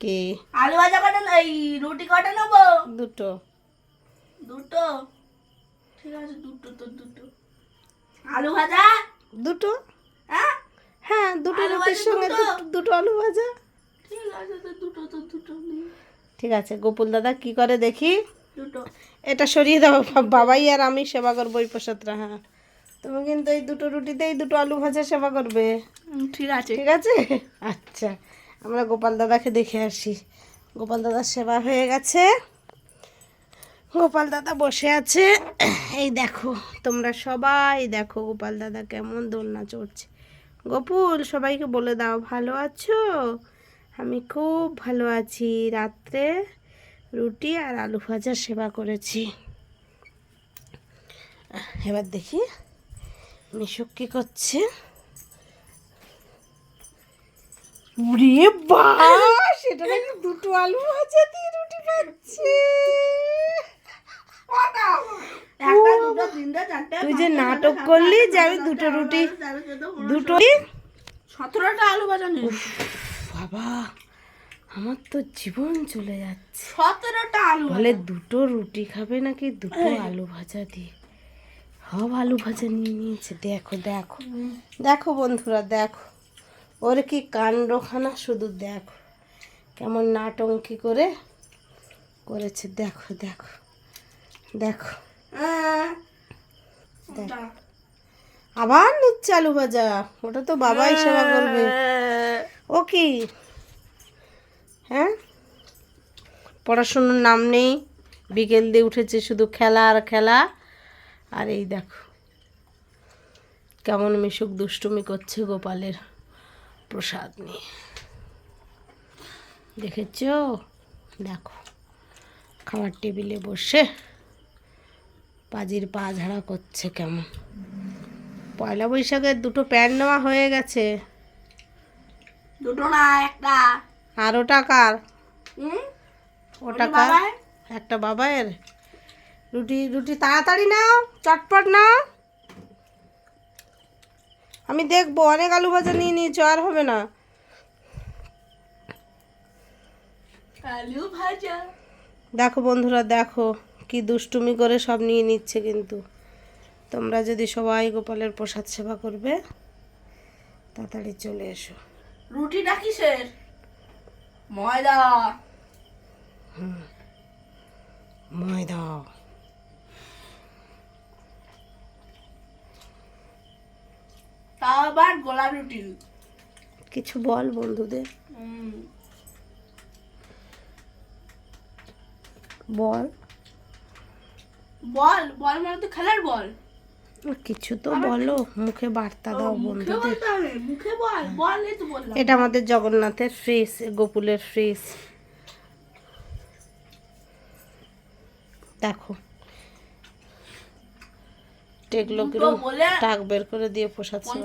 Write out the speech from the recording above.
কে? আলু ভাজা কটা এই রুটি কটা নেব? দুটো। দুটো? ঠিক আছে দুটো তো দুটো। আলু ভাজা? দুটো? হ্যাঁ? হ্যাঁ দুটো রুটির সঙ্গে দুটো? দুটো আলু ভাজা। ঠিক আছে তো দুটো তো দুটো ঠিক আছে গোকুল দাদা কি করে দেখি? দুটো। এটা সরিয়ে দাও বাবাই আর আমি সেবা করব ওই প্রসাদরা হ্যাঁ। তুমি কিন্তু এই দুটো রুটিতেই দুটো আলু ভাজা সেবা করবে। ঠিক আছে। ঠিক আছে? আচ্ছা। আমরা গোপাল দাদাকে দেখে আসি। গোপাল দাদার সেবা হয়ে গেছে। গোপাল দাদা বসে আছে। এই দেখো, তোমরা সবাই দেখো গোপাল দাদা কেমন দোলনা চড়ছে। গোপুল, সবাইকে বলে দাও, ভালো আছো? আমি খুব ভালো আছি। রাত্রে রুটি আর আলু ভাজার সেবা করেছি। এবার দেখি মিশুক কি করছে। উরে বাবা! সেটা নাকি দুটো আলু ভাজা দিয়ে রুটি খাচ্ছে তুই যে নাটক করলি যে আমি দুটো রুটি দুটো সতেরোটা আলু ভাজা নিই। বাবা আমার তো জীবন চলে যাচ্ছে। সতেরোটা আলু বলে দুটো রুটি খাবে নাকি দুটো আলু ভাজা দিয়ে? সব আলু ভাজা নিয়ে নিয়েছে। দেখো দেখো। দেখো বন্ধুরা দেখো। ওর কি কাণ্ডখানা শুধু দেখো। কেমন নাটঙ্কি করে করেছে। দেখো দেখো দেখো। আবার নিচ্ছে আলু ভাজা। ওটা তো বাবাই সেবা করবে। ও কি? হ্যাঁ? পড়াশুনোর নাম নেই। বিকেল দিয়ে উঠেছে শুধু খেলা আর খেলা। আর এই দেখো কেমন মিশুক দুষ্টুমি করছে গোপালের। প্রসাদ নিয়ে। দেখেছ? দেখো। খাবার টেবিলে বসে পাজির পা ঝাড়া করছে কেমন। পয়লা বৈশাখের দুটো প্যান্ট নেওয়া হয়ে গেছে। দুটো না একটা। আর ওটা কার? ওটা কার? একটা বাবায়ের। রুটি রুটি তাড়াতাড়ি নাও চটপট নাও। আমি দেখব অনেক আলু ভাজা নিয়ে নিয়েছো আর হবে না। আলু ভাজা। দেখো বন্ধুরা দেখো কি দুষ্টুমি করে সব নিয়ে নিচ্ছে কিন্তু। তোমরা যদি সবাই গোপালের প্রসাদ সেবা করবে তাড়াতাড়ি চলে এসো। রুটিটা কিসের? ময়দা। হুম ময়দা তাও আবার গোলা রুটি। কিছু বল বন্ধুদের। বল। বল বল মানে তো খেলার বল। কিছু তো বলো মুখে বার্তা দাও বন্ধুদের। মুখে বল বল তো বললাম। এটা আমাদের জগন্নাথের ফ্রিজ গোকুলের ফ্রিজ দেখো। টেকলো কিরম টাক বের করে দিয়ে পোষাচ্ছে